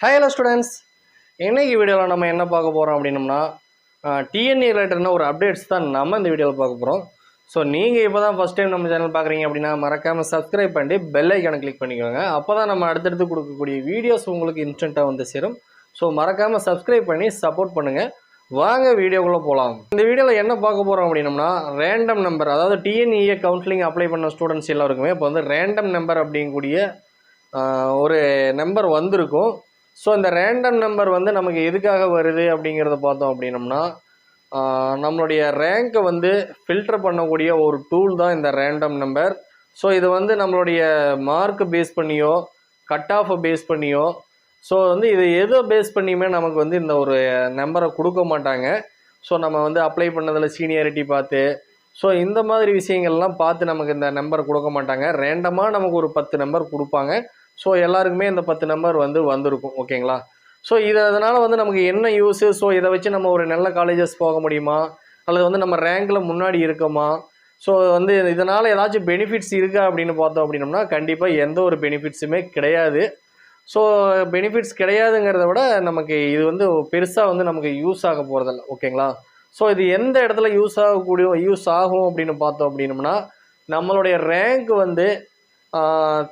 Hi hello students இன்னைக்கு வீடியோவில் நம்ம என்ன பார்க்க போகிறோம் அப்படின்னம்னா டிஎன்ஏ ரிலேட்டட்னா ஒரு அப்டேட்ஸ் தான் நம்ம இந்த வீடியோவில் பார்க்க போகிறோம் ஸோ நீங்கள் இப்போ தான் ஃபஸ்ட் டைம் நம்ம சேனல் பார்க்குறீங்க அப்படின்னா மறக்காமல் சப்ஸ்கிரைப் பண்ணி பெல் ஐக்கானை கிளிக் பண்ணிக்கோங்க. அப்போ தான் நம்ம அடுத்தடுத்து கொடுக்கக்கூடிய வீடியோஸ் உங்களுக்கு இன்ஸ்டண்ட்டாக வந்து சேரும். ஸோ மறக்காமல் சப்ஸ்கிரைப் பண்ணி சப்போர்ட் பண்ணுங்கள் வாங்க வீடியோக்குள்ளே போகலாம் இந்த வீடியோவில் என்ன பார்க்க போகிறோம் அப்படின்னம்னா ரேண்டம் நம்பர் அதாவது டிஎன்இஏ கவுன்சிலிங் அப்ளை பண்ண ஸ்டூடெண்ட்ஸ் எல்லாருக்குமே இப்போ வந்து ரேண்டம் நம்பர் அப்படிங்கக்கூடிய ஒரு நம்பர் வந்திருக்கும். ஸோ இந்த ரேண்டம் நம்பர் வந்து நமக்கு எதுக்காக வருது அப்படிங்கிறத பார்த்தோம் அப்படின்னம்னா நம்மளுடைய ரேங்க்கை வந்து ஃபில்டர் பண்ணக்கூடிய ஒரு டூல் தான் இந்த ரேண்டம் நம்பர் ஸோ இது வந்து நம்மளுடைய மார்க்கு பேஸ் பண்ணியோ கட் ஆஃபை பேஸ் பண்ணியோ ஸோ வந்து இது எதை பேஸ் பண்ணியுமே நமக்கு வந்து இந்த ஒரு நம்பரை கொடுக்க மாட்டாங்க. ஸோ நம்ம வந்து அப்ளை பண்ணதில் சீனியாரிட்டி பார்த்து ஸோ இந்த மாதிரி விஷயங்கள்லாம் பார்த்து நமக்கு இந்த நம்பர் கொடுக்க மாட்டாங்க. ரேண்டமாக நமக்கு ஒரு பத்து நம்பர் கொடுப்பாங்க. ஸோ எல்லாருக்குமே இந்த பத்து நம்பர் வந்து வந்திருக்கும் ஓகேங்களா ஸோ இது அதனால் வந்து நமக்கு என்ன யூஸு ஸோ இதை வச்சு நம்ம ஒரு நல்ல காலேஜஸ் போக முடியுமா? அல்லது வந்து நம்ம ரேங்கில் முன்னாடி இருக்கோமா? ஸோ வந்து இதனால் ஏதாச்சும் பெனிஃபிட்ஸ் இருக்கா அப்படின்னு பார்த்தோம் அப்படின்னம்னா கண்டிப்பாக எந்த ஒரு பெனிஃபிட்ஸுமே கிடையாது. ஸோ பெனிஃபிட்ஸ் கிடையாதுங்கிறத விட நமக்கு இது வந்து பெருசாக வந்து நமக்கு யூஸ் ஆக போகிறதில்ல ஓகேங்களா ஸோ இது எந்த இடத்துல யூஸ் ஆகக்கூடிய யூஸ் ஆகும் அப்படின்னு பார்த்தோம் அப்படின்னம்னா நம்மளுடைய ரேங்க் வந்து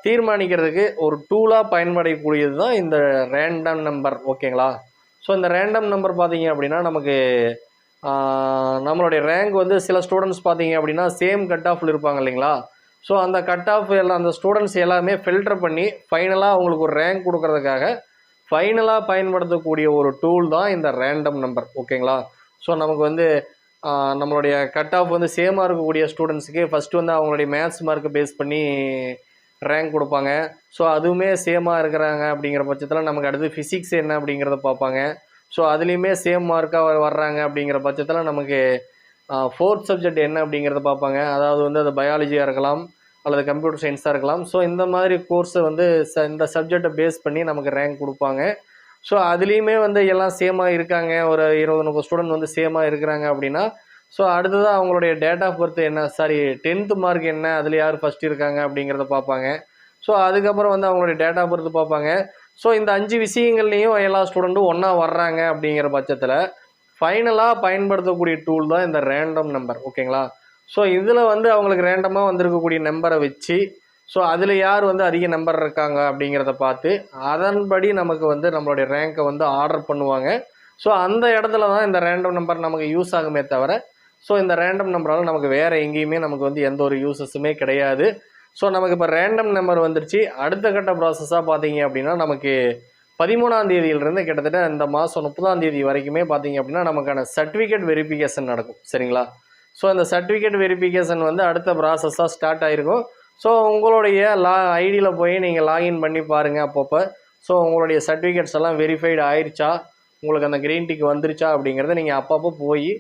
தீர்மானிக்கிறதுக்கு ஒரு டூலாக பயன்படக்கூடியது தான் இந்த ரேண்டம் நம்பர் ஓகேங்களா? ஸோ இந்த ரேண்டம் நம்பர் பார்த்தீங்க அப்படின்னா நமக்கு நம்மளுடைய ரேங்க் வந்து சில ஸ்டூடெண்ட்ஸ் பார்த்தீங்க அப்படின்னா சேம் கட் ஆஃபில் இருப்பாங்க இல்லைங்களா? ஸோ அந்த கட் ஆஃப் எல்லாம் அந்த ஸ்டூடெண்ட்ஸ் எல்லாமே ஃபில்டர் பண்ணி ஃபைனலாக அவங்களுக்கு ஒரு ரேங்க் கொடுக்கறதுக்காக ஃபைனலாக பயன்படுத்தக்கூடிய ஒரு டூல் தான் இந்த ரேண்டம் நம்பர் ஓகேங்களா? ஸோ நமக்கு வந்து நம்மளுடைய கட் ஆஃப் வந்து சேமாக இருக்கக்கூடிய ஸ்டூடெண்ட்ஸுக்கு ஃபஸ்ட்டு வந்து அவங்களுடைய மேத்ஸ் மார்க்கை பேஸ் பண்ணி ரேங்க் கொடுப்பாங்க. ஸோ அதுவுமே சேமாக இருக்கிறாங்க அப்படிங்கிற பட்சத்தில் நமக்கு அடுத்து ஃபிசிக்ஸ் என்ன அப்படிங்கிறத பார்ப்பாங்க. ஸோ அதுலேயுமே சேம் மார்க்காக வர்றாங்க அப்படிங்கிற பட்சத்தில் நமக்கு ஃபோர்த் சப்ஜெக்ட் என்ன அப்படிங்கிறத பார்ப்பாங்க. அதாவது வந்து அது பயாலஜியாக இருக்கலாம் அல்லது கம்ப்யூட்டர் சயின்ஸாக இருக்கலாம். ஸோ இந்த மாதிரி கோர்ஸை வந்து ச இந்த சப்ஜெக்டை பேஸ் பண்ணி நமக்கு ரேங்க் கொடுப்பாங்க. ஸோ அதுலேயுமே வந்து எல்லாம் சேமாக இருக்காங்க. ஒரு இருபது முப்பது ஸ்டூடெண்ட் வந்து சேமாக இருக்கிறாங்க அப்படின்னா ஸோ அடுத்ததாக அவங்களுடைய டேட் ஆஃப் பர்த் என்ன? சாரி டென்த்து மார்க் என்ன? அதில் யார் ஃபஸ்ட் இருக்காங்க அப்படிங்கிறத பார்ப்பாங்க. ஸோ அதுக்கப்புறம் வந்து அவங்களுடைய டேட் ஆஃப் பர்த் பார்ப்பாங்க. ஸோ இந்த அஞ்சு விஷயங்கள்லேயும் எல்லா ஸ்டூடெண்ட்டும் ஒன்றா வர்றாங்க அப்படிங்கிற பட்சத்தில் ஃபைனலாக பயன்படுத்தக்கூடிய டூல் தான் இந்த ரேண்டம் நம்பர் ஓகேங்களா ஸோ இதில் வந்து அவங்களுக்கு ரேண்டமாக வந்திருக்கக்கூடிய நம்பரை வச்சு ஸோ அதில் யார் வந்து அதிக நம்பர் இருக்காங்க அப்படிங்கிறத பார்த்து அதன்படி நமக்கு வந்து நம்மளுடைய ரேங்க்கை வந்து ஆர்டர் பண்ணுவாங்க. ஸோ அந்த இடத்துல தான் இந்த ரேண்டம் நம்பர் நமக்கு யூஸ் ஆகுமே தவிர ஸோ இந்த ரேண்டம் நம்பரால் நமக்கு வேறு எங்கேயுமே நமக்கு வந்து எந்த ஒரு யூசஸுமே கிடையாது. ஸோ நமக்கு இப்போ ரேண்டம் நம்பர் வந்துருச்சு. அடுத்த கட்ட ப்ராசஸாக பார்த்தீங்க அப்படின்னா நமக்கு பதிமூணாம் தேதியிலிருந்து கிட்டத்தட்ட இந்த மாதம் முப்பதாம் தேதி வரைக்குமே பார்த்தீங்க அப்படின்னா நமக்கான சர்டிஃபிகேட் வெரிஃபிகேஷன் நடக்கும். சரிங்களா? ஸோ அந்த சர்டிஃபிகேட் வெரிஃபிகேஷன் வந்து அடுத்த ப்ராசஸாக ஸ்டார்ட் ஆகிருக்கும் ஸோ உங்களுடைய லா ஐடியில் போய் நீங்கள் லாகின் பண்ணி பாருங்கள் அப்பப்போ. ஸோ உங்களுடைய சர்டிஃபிகேட்ஸ் எல்லாம் வெரிஃபைடு ஆயிடுச்சா உங்களுக்கு அந்த க்ரீன் டிக் வந்துருச்சா அப்படிங்கிறத நீங்கள் அப்பப்போ போய்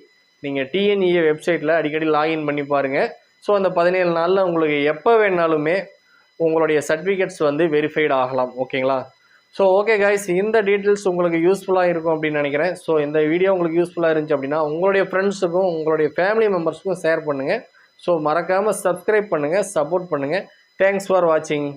நீங்கள் டிஎன்இஏ வெப்சைட்டில் அடிக்கடி லாகின் பண்ணி பாருங்கள் ஸோ அந்த பதினேழு நாளில் உங்களுக்கு எப்போ வேணாலுமே உங்களுடைய சர்டிஃபிகேட்ஸ் வந்து வெரிஃபைடு ஆகலாம். ஓகேங்களா? ஸோ ஓகே கைஸ் இந்த டீட்டெயில்ஸ் உங்களுக்கு யூஸ்ஃபுல்லாக இருக்கும் அப்படின்னு நினைக்கிறேன். ஸோ இந்த வீடியோ உங்களுக்கு யூஸ்ஃபுல்லாக இருந்துச்சு அப்படின்னா உங்களுடைய ஃப்ரெண்ட்ஸுக்கும் உங்களுடைய ஃபேமிலி மெம்பர்ஸுக்கும் ஷேர் பண்ணுங்கள் ஸோ மறக்காமல் சப்ஸ்கிரைப் பண்ணுங்கள் சப்போர்ட் பண்ணுங்கள் தேங்க்ஸ் ஃபார் வாட்சிங்